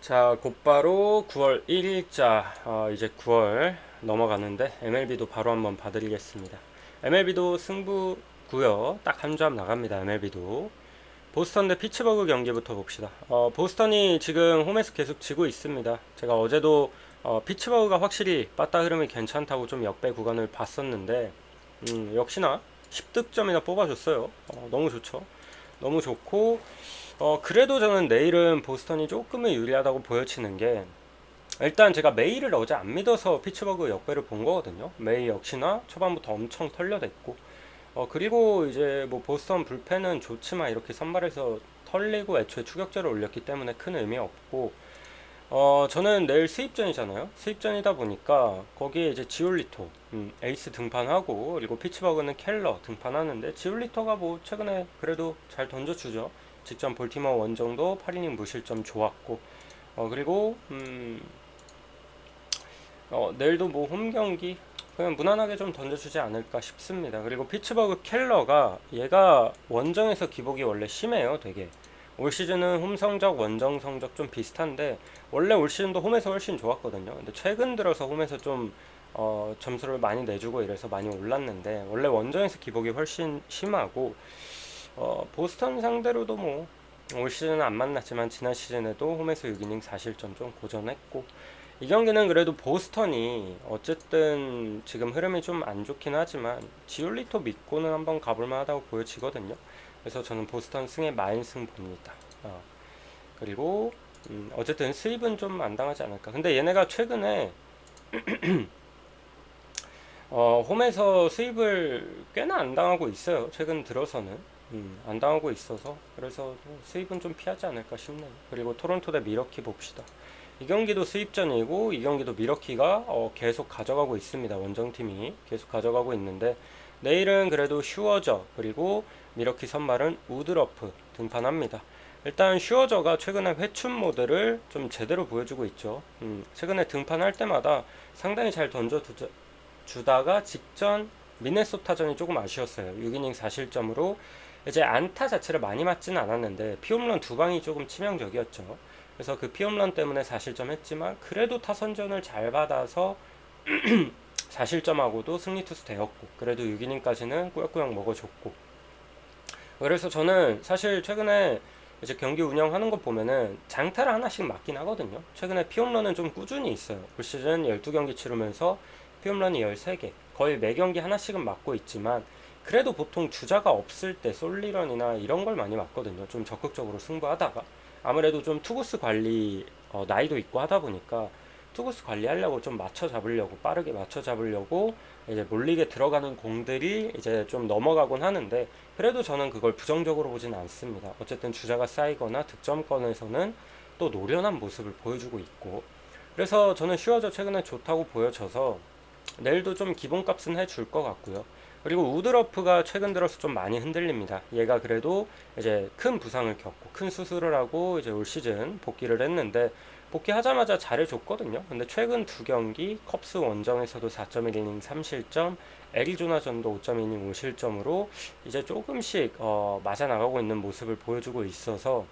자, 곧바로 9월 1일자, 어, 이제 9월 넘어가는데 MLB도 바로 한번 봐드리겠습니다. MLB도 승부고요. 딱 한 점 나갑니다. MLB도. 보스턴 대 피츠버그 경기부터 봅시다. 어, 보스턴이 지금 홈에서 계속 지고 있습니다. 제가 어제도 어, 피츠버그가 확실히 빠따 흐름이 괜찮다고 좀 역배 구간을 봤었는데, 음, 역시나 10득점이나 뽑아줬어요. 어, 너무 좋죠. 너무 좋고, 어, 그래도 저는 내일은 보스턴이 조금은 유리하다고 보여지는 게, 일단 제가 메이를 어제 안 믿어서 피츠버그 역배를 본 거거든요. 메이 역시나 초반부터 엄청 털려댔고, 어, 그리고 이제 뭐 보스턴 불펜은 좋지만 이렇게 선발해서 털리고 애초에 추격자를 올렸기 때문에 큰 의미 없고, 어, 저는 내일 수입전이잖아요. 수입전이다 보니까 거기에 이제 지올리토, 음, 에이스 등판하고, 그리고 피츠버그는 켈러 등판하는데, 지올리토가 뭐 최근에 그래도 잘 던져주죠. 직전 볼티모어 원정도 8이닝 무실점 좋았고, 어, 그리고, 음, 어, 내일도 뭐 홈 경기 그냥 무난하게 좀 던져주지 않을까 싶습니다. 그리고 피츠버그 켈러가 얘가 원정에서 기복이 원래 심해요, 되게. 올 시즌은 홈 성적, 원정 성적 좀 비슷한데 원래 올 시즌도 홈에서 훨씬 좋았거든요. 근데 최근 들어서 홈에서 좀 어, 점수를 많이 내주고 이래서 많이 올랐는데 원래 원정에서 기복이 훨씬 심하고 어, 보스턴 상대로도 뭐 올 시즌은 안 만났지만 지난 시즌에도 홈에서 6이닝 4실점 좀 고전했고 이 경기는 그래도 보스턴이 어쨌든 지금 흐름이 좀 안 좋긴 하지만 지올리토 믿고는 한번 가볼 만 하다고 보여지거든요. 그래서 저는 보스턴 승에 마인승 봅니다. 어. 그리고 음, 어쨌든 수입은 좀 안 당하지 않을까. 근데 얘네가 최근에 어, 홈에서 수입을 꽤나 안 당하고 있어요. 최근 들어서는 음, 안 당하고 있어서 그래서 수입은 좀 피하지 않을까 싶네요. 그리고 토론토 대 미러키 봅시다. 이 경기도 수입전이고 이 경기도 미러키가 어, 계속 가져가고 있습니다. 원정팀이 계속 가져가고 있는데 내일은 그래도 슈어저 그리고 미러키 선발은 우드러프 등판합니다. 일단 슈어저가 최근에 회춘 모드를 좀 제대로 보여주고 있죠. 음, 최근에 등판할 때마다 상당히 잘 던져 주다가 직전 미네소타전이 조금 아쉬웠어요. 6이닝 4실점으로 이제 안타 자체를 많이 맞지는 않았는데 피홈런 두 방이 조금 치명적이었죠. 그래서 그 피홈런 때문에 4실점 했지만 그래도 타선전을 잘 받아서 4실점하고도 승리 투수 되었고 그래도 6이닝까지는 꾸역꾸역 먹어줬고 그래서 저는 사실 최근에 이제 경기 운영하는 거 보면은 장타를 하나씩 맞긴 하거든요. 최근에 피홈런은 좀 꾸준히 있어요. 올 시즌 12경기 치르면서 피 홈런이 13개, 거의 매 경기 하나씩은 맞고 있지만 그래도 보통 주자가 없을 때 솔리런이나 이런 걸 많이 맞거든요. 좀 적극적으로 승부하다가 아무래도 좀 투구수 관리 어, 나이도 있고 하다 보니까 투구수 관리하려고 좀 맞춰 잡으려고 빠르게 맞춰 잡으려고 이제 몰리게 들어가는 공들이 이제 좀 넘어가곤 하는데 그래도 저는 그걸 부정적으로 보지는 않습니다. 어쨌든 주자가 쌓이거나 득점권에서는 또 노련한 모습을 보여주고 있고 그래서 저는 슈어저 최근에 좋다고 보여져서 내일도 좀 기본값은 해줄 것 같고요. 그리고 우드러프가 최근 들어서 좀 많이 흔들립니다. 얘가 그래도 이제 큰 부상을 겪고 큰 수술을 하고 이제 올 시즌 복귀를 했는데 복귀하자마자 잘해줬거든요. 근데 최근 두 경기 컵스 원정에서도 4.1이닝 3실점, 애리조나전도 5.2이닝 5실점으로 이제 조금씩 어, 맞아 나가고 있는 모습을 보여주고 있어서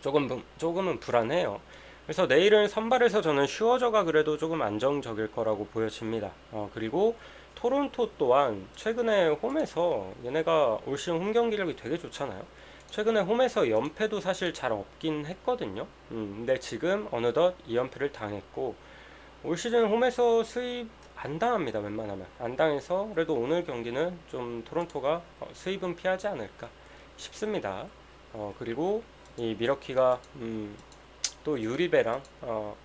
조금 조금은 불안해요. 그래서 내일은 선발에서 저는 슈어저가 그래도 조금 안정적일 거라고 보여집니다. 어, 그리고 토론토 또한 최근에 홈에서 얘네가 올 시즌 홈 경기력이 되게 좋잖아요. 최근에 홈에서 연패도 사실 잘 없긴 했거든요. 음, 근데 지금 어느덧 2연패를 당했고 올 시즌 홈에서 수입 안 당합니다. 웬만하면 안 당해서 그래도 오늘 경기는 좀 토론토가 어, 수입은 피하지 않을까 싶습니다. 어, 그리고 이 미러키가 음, 또 유리배랑 어,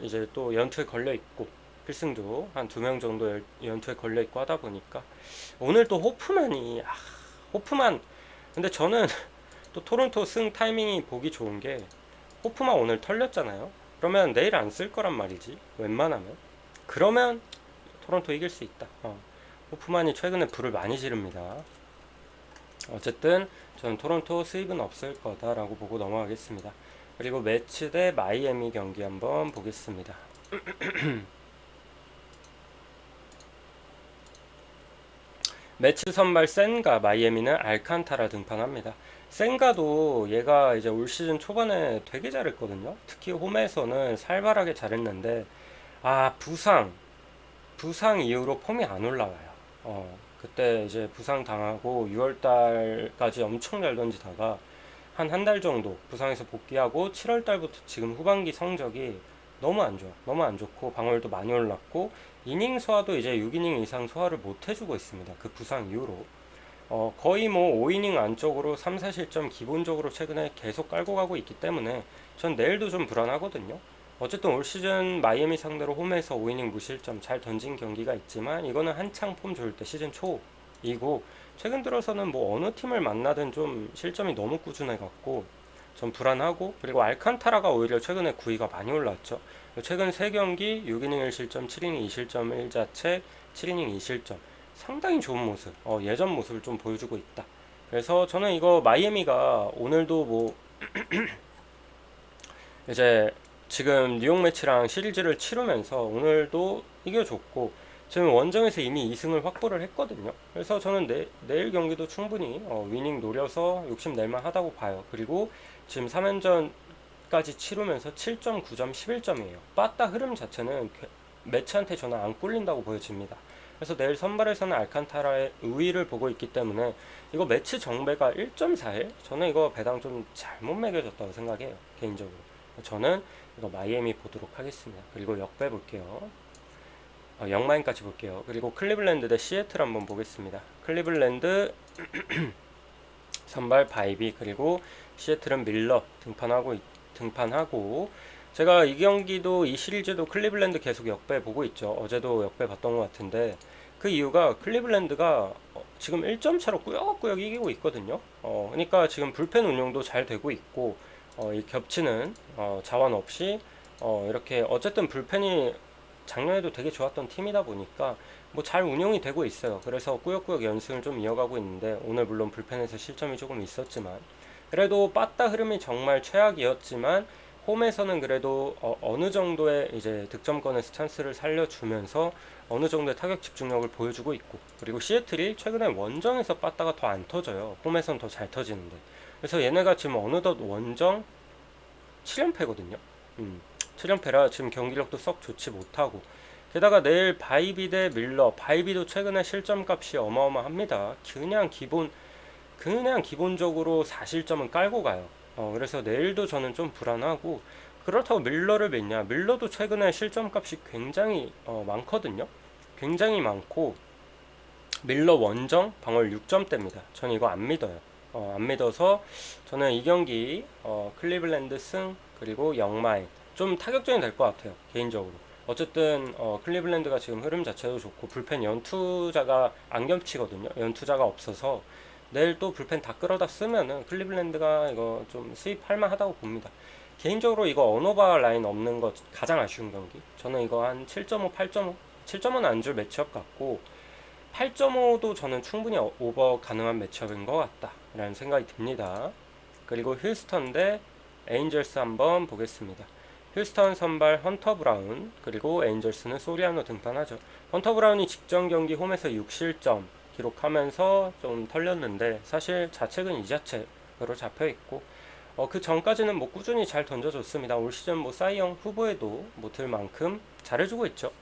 이제 또 연투에 걸려 있고 필승도 한 두 명 정도 연- 연투에 걸려 있고 하다 보니까 오늘 또 호프만이 아, 호프만 근데 저는 또 토론토 승 타이밍이 보기 좋은 게 호프만 오늘 털렸잖아요. 그러면 내일 안 쓸 거란 말이지. 웬만하면. 그러면 토론토 이길 수 있다. 어. 호프만이 최근에 불을 많이 지릅니다. 어쨌든 저는 토론토 수입은 없을 거다라고 보고 넘어가겠습니다. 그리고 매치 대 마이애미 경기 한번 보겠습니다. 매치 선발 센과 마이애미는 알칸타라 등판합니다. 센가도 얘가 이제 올 시즌 초반에 되게 잘했거든요. 특히 홈에서는 살벌하게 잘했는데 아 부상 부상 이후로 폼이 안 올라와요. 어 그때 이제 부상 당하고 6월 달까지 엄청 잘 던지다가 한 한 달 정도 부상에서 복귀하고 7월 달부터 지금 후반기 성적이 너무 안 좋아. 너무 안 좋고 방어율도 많이 올랐고 이닝 소화도 이제 6이닝 이상 소화를 못 해주고 있습니다. 그 부상 이후로. 어, 거의 뭐 5이닝 안쪽으로 3, 4실점 기본적으로 최근에 계속 깔고 가고 있기 때문에 전 내일도 좀 불안하거든요. 어쨌든 올 시즌 마이애미 상대로 홈에서 5이닝 무실점 잘 던진 경기가 있지만 이거는 한창 폼 좋을 때 시즌 초이고 최근 들어서는 뭐 어느 팀을 만나든 좀 실점이 너무 꾸준해 갖고 좀 불안하고 그리고 알칸타라가 오히려 최근에 구위가 많이 올랐죠. 최근 3경기 6이닝 1실점, 7이닝 2실점 1자책, 7이닝 2실점 상당히 좋은 모습, 어, 예전 모습을 좀 보여주고 있다. 그래서 저는 이거 마이애미가 오늘도 뭐 이제 지금 뉴욕 매치랑 시리즈를 치르면서 오늘도 이겨줬고 지금 원정에서 이미 2승을 확보를 했거든요. 그래서 저는 내, 내일 경기도 충분히 어, 위닝 노려서 욕심낼만 하다고 봐요. 그리고 지금 3연전까지 치르면서 7점, 9점, 11점이에요. 빠따 흐름 자체는 매치한테 저는 안 꿀린다고 보여집니다. 그래서 내일 선발에서는 알칸타라의 우위를 보고 있기 때문에 이거 매치 정배가 1.4일? 저는 이거 배당 좀 잘못 매겨졌다고 생각해요. 개인적으로. 저는 이거 마이애미 보도록 하겠습니다. 그리고 역배 볼게요. 어, 영마인까지 볼게요. 그리고 클리블랜드 대 시애틀 한번 보겠습니다. 클리블랜드 선발 바이비 그리고 시애틀은 밀러 등판하고 등판하고 제가 이 경기도 이 시리즈도 클리블랜드 계속 역배 보고 있죠. 어제도 역배 봤던 것 같은데 그 이유가 클리블랜드가 어, 지금 1점 차로 꾸역꾸역 이기고 있거든요. 어, 그러니까 지금 불펜 운용도 잘 되고 있고 어, 이 겹치는 어, 자원 없이 어, 이렇게 어쨌든 불펜이 작년에도 되게 좋았던 팀이다 보니까 뭐 잘 운영이 되고 있어요. 그래서 꾸역꾸역 연승을 좀 이어가고 있는데 오늘 물론 불펜에서 실점이 조금 있었지만 그래도 빠따 흐름이 정말 최악이었지만 홈에서는 그래도 어, 느 정도의 이제 득점권에서 찬스를 살려주면서 어느 정도의 타격 집중력을 보여주고 있고 그리고 시애틀이 최근에 원정에서 빠따가 더 안 터져요. 홈에선 더 잘 터지는데 그래서 얘네가 지금 어느덧 원정 7연패거든요. 음, 7연패라 지금 경기력도 썩 좋지 못하고 게다가 내일 바이비 대 밀러 바이비도 최근에 실점값이 어마어마합니다. 그냥 기본 그냥 기본적으로 4실점은 깔고 가요. 어, 그래서 내일도 저는 좀 불안하고 그렇다고 밀러를 맺냐 밀러도 최근에 실점값이 굉장히 어, 많거든요. 굉장히 많고 밀러 원정 방울 6점대입니다. 저는 이거 안 믿어요. 어, 안 믿어서 저는 이 경기 어, 클리블랜드 승 그리고 영마인 좀 타격전이 될 것 같아요 개인적으로. 어쨌든 어, 클리블랜드가 지금 흐름 자체도 좋고 불펜 연투자가 안 겹치거든요. 연투자가 없어서. 내일 또 불펜 다 끌어다 쓰면은 클리블랜드가 이거 좀 수입할 만하다고 봅니다. 개인적으로 이거 언어바 라인 없는 거 가장 아쉬운 경기. 저는 이거 한 7.5 8.5 7.5는 안줄 매치업 같고 8.5도 저는 충분히 오버 가능한 매치업인 것 같다 라는 생각이 듭니다. 그리고 휴스턴 대 에인절스 한번 보겠습니다 휴스턴 선발 헌터 브라운 그리고 에인절스는 소리아노 등판하죠 헌터 브라운이 직전 경기 홈에서 6실점 기록하면서 좀 털렸는데 사실 자책은 이 자책으로 잡혀 있고 어, 그 전까지는 뭐 꾸준히 잘 던져줬습니다. 올 시즌 뭐 사이영 후보에도 못 들 만큼 잘해주고 있죠.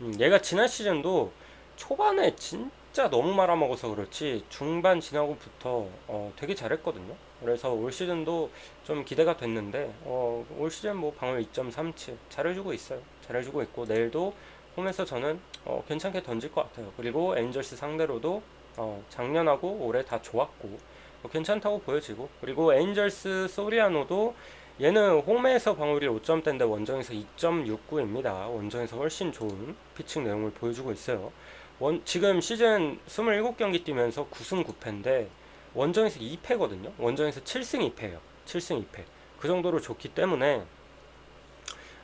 음, 얘가 지난 시즌도 초반에 진짜 너무 말아먹어서 그렇지 중반 지나고부터 어, 되게 잘했거든요. 그래서 올 시즌도 좀 기대가 됐는데 어, 올 시즌 뭐 방울 2.37 잘해주고 있어요. 잘해주고 있고 내일도 홈에서 저는 어, 괜찮게 던질 것 같아요. 그리고 엔젤스 상대로도 어, 작년하고 올해 다 좋았고 어, 괜찮다고 보여지고 그리고 엔젤스 소리아노도 얘는 홈에서 방울이 5점대인데 원정에서 2.69입니다. 원정에서 훨씬 좋은 피칭 내용을 보여주고 있어요. 원, 지금 시즌 27경기 뛰면서 9승 9패인데 원정에서 2패거든요. 원정에서 7승 2패예요. 7승 2패. 그 정도로 좋기 때문에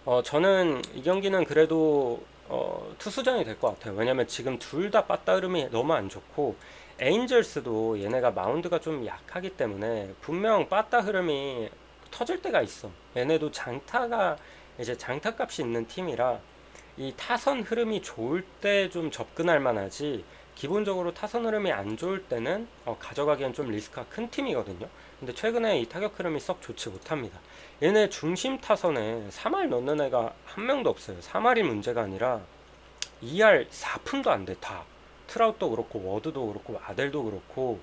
어, 저는 이 경기는 그래도 어, 투수전이 될 것 같아요. 왜냐면 지금 둘 다 빠따 흐름이 너무 안 좋고 에인절스도 얘네가 마운드가 좀 약하기 때문에 분명 빠따 흐름이 터질 때가 있어. 얘네도 장타가 이제 장타 값이 있는 팀이라 이 타선 흐름이 좋을 때 좀 접근할 만하지 기본적으로 타선 흐름이 안 좋을 때는 어, 가져가기엔 좀 리스크가 큰 팀이거든요. 근데 최근에 이 타격 흐름이 썩 좋지 못합니다. 얘네 중심 타선에 3할 넣는 애가 한 명도 없어요. 3할이 문제가 아니라 2할 4푼도 안 돼, 다. 트라웃도 그렇고, 워드도 그렇고, 아델도 그렇고,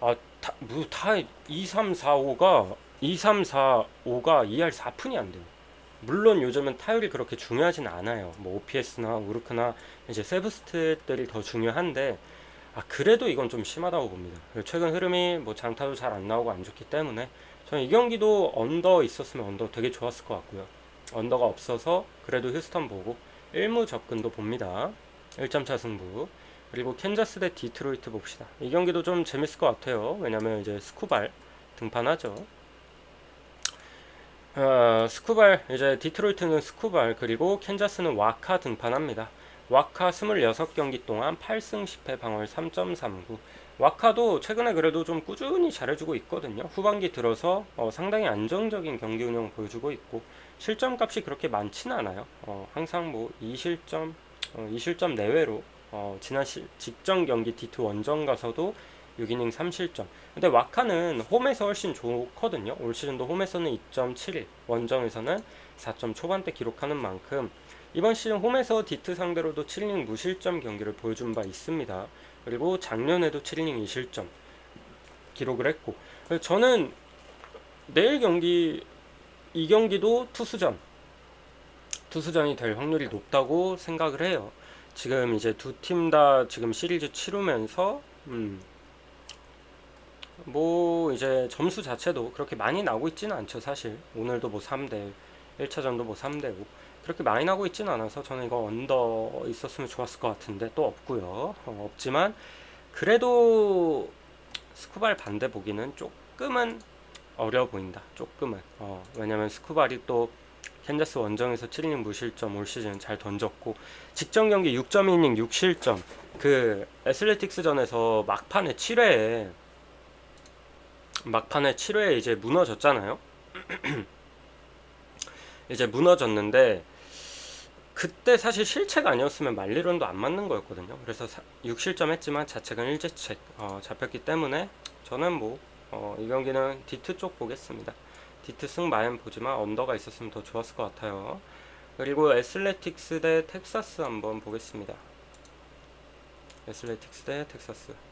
아, 다, 뭐, 다 2, 3, 4, 5가, 2, 3, 4, 5가 2할 4푼이 안 돼요. 물론 요즘은 타율이 그렇게 중요하진 않아요. 뭐, OPS나 우르크나 이제 세브스트들이 더 중요한데, 아, 그래도 이건 좀 심하다고 봅니다. 최근 흐름이 뭐 장타도 잘 안 나오고 안 좋기 때문에 저는 이 경기도 언더 있었으면 언더 되게 좋았을 것 같고요. 언더가 없어서 그래도 휴스턴 보고 1무 접근도 봅니다. 1점차 승부. 그리고 캔자스 대 디트로이트 봅시다. 이 경기도 좀 재밌을 것 같아요. 왜냐면 이제 스쿠발 등판하죠. 어, 스쿠발 이제 디트로이트는 스쿠발 그리고 캔자스는 와카 등판합니다. 와카 26경기 동안 8승 10패 방어율 3.39. 와카도 최근에 그래도 좀 꾸준히 잘해주고 있거든요. 후반기 들어서 어, 상당히 안정적인 경기 운영 보여주고 있고 실점 값이 그렇게 많지는 않아요. 어, 항상 뭐 2실점, 어, 2실점 내외로 어, 지난 시, 직전 경기 디트 원정 가서도 6이닝 3실점. 근데 와카는 홈에서 훨씬 좋거든요. 올 시즌도 홈에서는 2.71, 원정에서는 4점 초반대 기록하는 만큼 이번 시즌 홈에서 디트 상대로도 7이닝 무실점 경기를 보여준 바 있습니다. 그리고 작년에도 7이닝 2실점 기록을 했고 저는 내일 경기 이 경기도 투수전 투수전이 될 확률이 높다고 생각을 해요. 지금 이제 두 팀 다 지금 시리즈 치르면서 음, 뭐 이제 점수 자체도 그렇게 많이 나오고 있지는 않죠 사실. 오늘도 뭐 3대 1차전도 뭐 3대 5 그렇게 많이 나고 있지는 않아서 저는 이거 언더 있었으면 좋았을 것 같은데 또 없고요. 어, 없지만 그래도 스쿠발 반대 보기는 조금은 어려워 보인다 조금은. 어, 왜냐면 스쿠발이 또 캔자스 원정에서 7이닝 무실점 올 시즌 잘 던졌고 직전 경기 6.2이닝 6실점 그 애슬레틱스전에서 막판에 7회에 막판에 7회에 이제 무너졌잖아요. 이제 무너졌는데 그때 사실 실책 아니었으면 말리론도 안 맞는 거였거든요. 그래서 6실점 했지만 자책은 1제책 어, 잡혔기 때문에 저는 뭐, 어, 이 경기는 디트 쪽 보겠습니다. 디트 승 마연 보지만 언더가 있었으면 더 좋았을 것 같아요. 그리고 애슬레틱스 대 텍사스 한번 보겠습니다. 애슬레틱스 대 텍사스.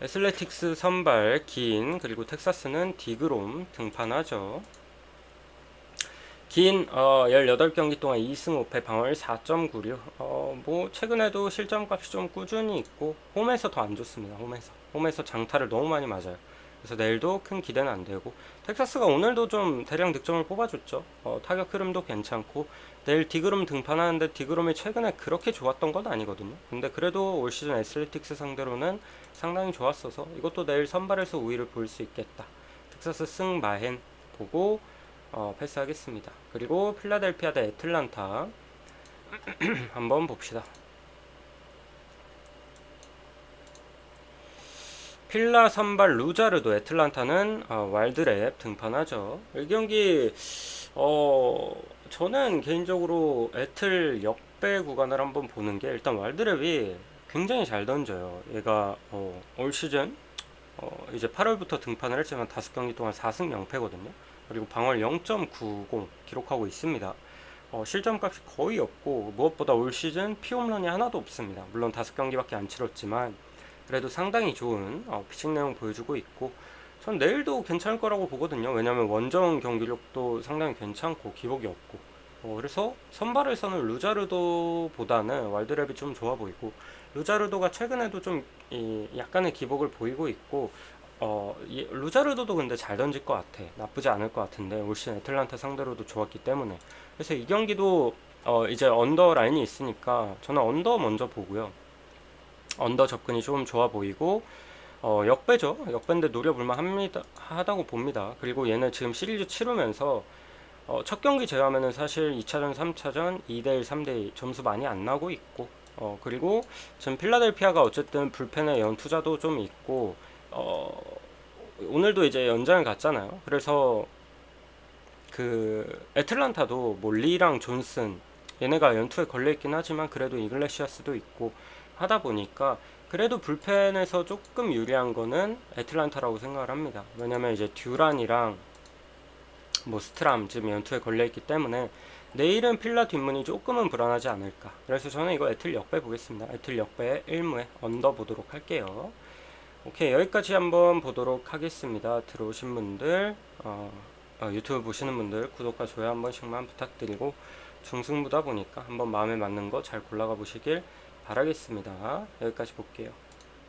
애슬레틱스 선발 긴 그리고 텍사스는 디그롬 등판하죠. 긴 어, 18경기 동안 2승 5패 방어율 4.96. 어, 뭐 최근에도 실점값이 좀 꾸준히 있고 홈에서 더 안 좋습니다. 홈에서. 홈에서 장타를 너무 많이 맞아요. 그래서 내일도 큰 기대는 안 되고 텍사스가 오늘도 좀 대량 득점을 뽑아줬죠. 어, 타격 흐름도 괜찮고 내일 디그롬 등판하는데 디그롬이 최근에 그렇게 좋았던 건 아니거든요. 근데 그래도 올 시즌 애슬레틱스 상대로는 상당히 좋았어서 이것도 내일 선발에서 우위를 볼 수 있겠다. 텍사스 승 마헨 보고 어, 패스하겠습니다. 그리고 필라델피아 대 애틀란타 한번 봅시다. 필라 선발 루자르도 애틀란타는 어, 와일드랩 등판하죠. 이 경기 어 저는 개인적으로 애틀 역배 구간을 한번 보는 게 일단 와일드랩이 굉장히 잘 던져요. 얘가 어, 올 시즌 어, 이제 8월부터 등판을 했지만 5경기 동안 4승 0패거든요. 그리고 방어율 0.90 기록하고 있습니다. 어, 실점값이 거의 없고 무엇보다 올 시즌 피홈런이 하나도 없습니다. 물론 5경기밖에 안 치렀지만 그래도 상당히 좋은 어, 피칭 내용 보여주고 있고 전 내일도 괜찮을 거라고 보거든요. 왜냐하면 원정 경기력도 상당히 괜찮고 기복이 없고 어, 그래서 선발에서는 루자르도보다는 왈드랩이 좀 좋아 보이고 루자르도가 최근에도 좀 이, 약간의 기복을 보이고 있고 어, 이, 루자르도도 근데 잘 던질 것 같아. 나쁘지 않을 것 같은데 올 시즌 애틀란타 상대로도 좋았기 때문에 그래서 이 경기도 어, 이제 언더 라인이 있으니까 저는 언더 먼저 보고요. 언더 접근이 좀 좋아 보이고 어, 역배죠. 역배인데 노려볼만 합니다. 하다고 봅니다. 그리고 얘는 지금 시리즈 치르면서 어, 첫 경기 제외하면은 사실 2차전, 3차전 2대1, 3대2 점수 많이 안 나고 있고 어, 그리고 지금 필라델피아가 어쨌든 불펜의 연투자도 좀 있고 어, 오늘도 이제 연장을 갔잖아요. 그래서 그 애틀란타도 뭐 리랑 존슨 얘네가 연투에 걸려 있긴 하지만 그래도 이글레시아스도 있고 하다 보니까 그래도 불펜에서 조금 유리한 거는 애틀란타라고 생각을 합니다. 왜냐면 이제 듀란이랑 뭐 스트람 지금 연투에 걸려 있기 때문에 내일은 필라 뒷문이 조금은 불안하지 않을까. 그래서 저는 이거 애틀 역배 보겠습니다. 애틀 역배 1무에 언더 보도록 할게요. 오케이 여기까지 한번 보도록 하겠습니다. 들어오신 분들 어, 어, 유튜브 보시는 분들 구독과 좋아요 한 번씩만 부탁드리고 중승부다 보니까 한번 마음에 맞는 거 잘 골라가 보시길 바라겠습니다. 여기까지 볼게요.